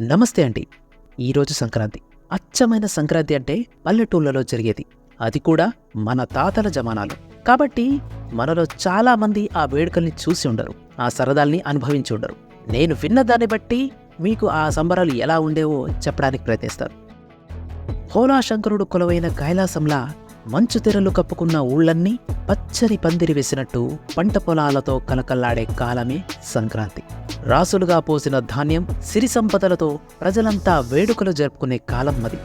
నమస్తే అండి. ఈరోజు సంక్రాంతి. అచ్చమైన సంక్రాంతి అంటే పల్లెటూళ్ళలో జరిగేది. అది కూడా మన తాతల జమానాలు. కాబట్టి మనలో చాలామంది ఆ వేడుకల్ని చూసి ఉండరు. ఆ సరదాల్ని అనుభవించి ఉండరు. నేను విన్న దాన్ని బట్టి మీకు ఆ సంబరాలు ఎలా ఉండేవో చెప్పడానికి ప్రయత్నిస్తాను హోలాశంకరుడు కొలువైన కైలాసంలా మంచు తెరలు కప్పుకున్న ఊళ్ళన్నీ పచ్చని పందిరి వేసినట్టు పంట పొలాలతో కలకల్లాడే కాలమే సంక్రాంతి. రాసులుగా పోసిన ధాన్యం సిరి సంపదలతో ప్రజలంతా వేడుకలు జరుపుకునే కాలం అది.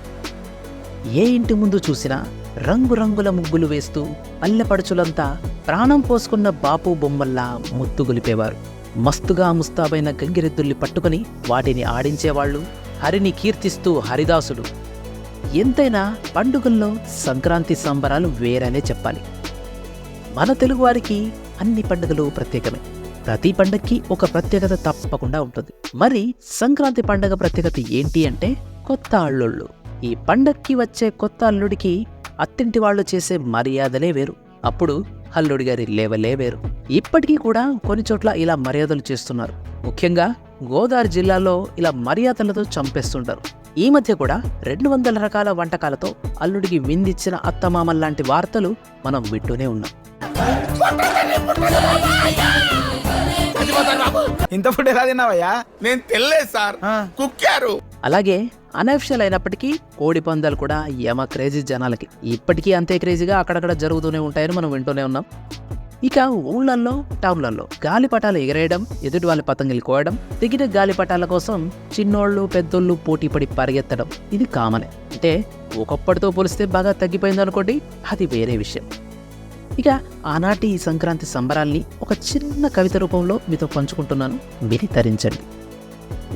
ఏ ఇంటి ముందు చూసినా రంగురంగుల ముగ్గులు వేస్తూ పల్లెపడుచులంతా ప్రాణం పోసుకున్న బాపు బొమ్మల్లా ముత్తు గొలిపేవారు. మస్తుగా ముస్తాబైన గంగిరెద్దుల్ని పట్టుకుని వాటిని ఆడించేవాళ్ళు హరిని కీర్తిస్తూ హరిదాసుడు ఎంతైనా పండుగల్లో సంక్రాంతి సంబరాలు వేరనే చెప్పాలి. మన తెలుగువారికి అన్ని పండుగలు ప్రత్యేకమే. ప్రతి పండక్కి ఒక ప్రత్యేకత తప్పకుండా ఉంటుంది. మరి సంక్రాంతి పండగ ప్రత్యేకత ఏంటి అంటే కొత్త అల్లుళ్ళు. ఈ పండక్కి వచ్చే కొత్త అల్లుడికి అత్తింటి వాళ్ళు చేసే మర్యాదలే వేరు. అప్పుడు అల్లుడి గారి లేవలే వేరు. ఇప్పటికీ కూడా కొన్ని చోట్ల ఇలా మర్యాదలు చేస్తున్నారు. ముఖ్యంగా గోదావరి జిల్లాలో ఇలా మర్యాదలతో చంపేస్తుంటారు. ఈ మధ్య కూడా రెండు వందల రకాల వంటకాలతో అల్లుడికి విందిచ్చిన అత్తమామల్లాంటి వార్తలు మనం వింటూనే ఉన్నాం. ఇంత ఫుడ్ ఎలా తిన్నావయ్యా? నేను తెల్లేదు సార్. కుక్కారు. అలాగే అనఫిషియల్ అయినప్పటికీ కోడి పందాలు కూడా యమ క్రేజీ జనాలకి. ఇప్పటికీ అంతే క్రేజీగా అక్కడక్కడ జరుగుతూనే ఉంటాయని మనం వింటూనే ఉన్నాం. ఇక ఊళ్ళల్లో టౌన్లలో గాలిపటాలు ఎగరేయడం ఎదుటి వాళ్ళ పతంగిలు కోయడం దిగిన గాలిపటాల కోసం చిన్నోళ్ళు పెద్దోళ్ళు పోటీపడి పరిగెత్తడం ఇది కామనే. అంటే ఒకప్పటితో పోలిస్తే బాగా తగ్గిపోయింది అనుకోండి అది వేరే విషయం. ఇక ఆనాటి ఈ సంక్రాంతి సంబరాల్ని ఒక చిన్న కవిత రూపంలో మీతో పంచుకుంటున్నాను. విని తరించండి.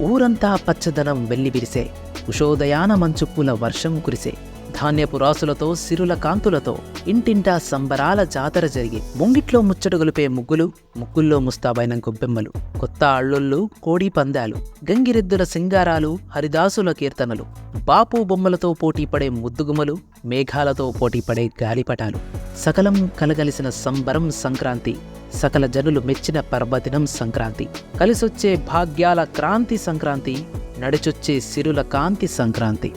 ఊరంతా పచ్చదనం వెల్లి విరిసే ఉషోదయాన మంచు పూల వర్షం కురిసే ధాన్యపు రాసులతో సిరుల కాంతులతో ఇంటింటా సంబరాల జాతర జరిగి ముంగిట్లో ముచ్చటగొలిపే ముగ్గులు ముగ్గుల్లో ముస్తాబైన గొబ్బెమ్మలు కొత్త అళ్ళుళ్ళు కోడి పందాలు గంగిరెద్దుల సింగారాలు హరిదాసుల కీర్తనలు బాపు బొమ్మలతో పోటీపడే ముద్దుగుమలు మేఘాలతో పోటీపడే గాలిపటాలు. సకలం కలగలిసిన సంబరం సంక్రాంతి సకల జనులు మెచ్చిన పర్వదినం సంక్రాంతి. కలిసొచ్చే భాగ్యాల క్రాంతి సంక్రాంతి నడిచొచ్చే సిరుల కాంతి సంక్రాంతి.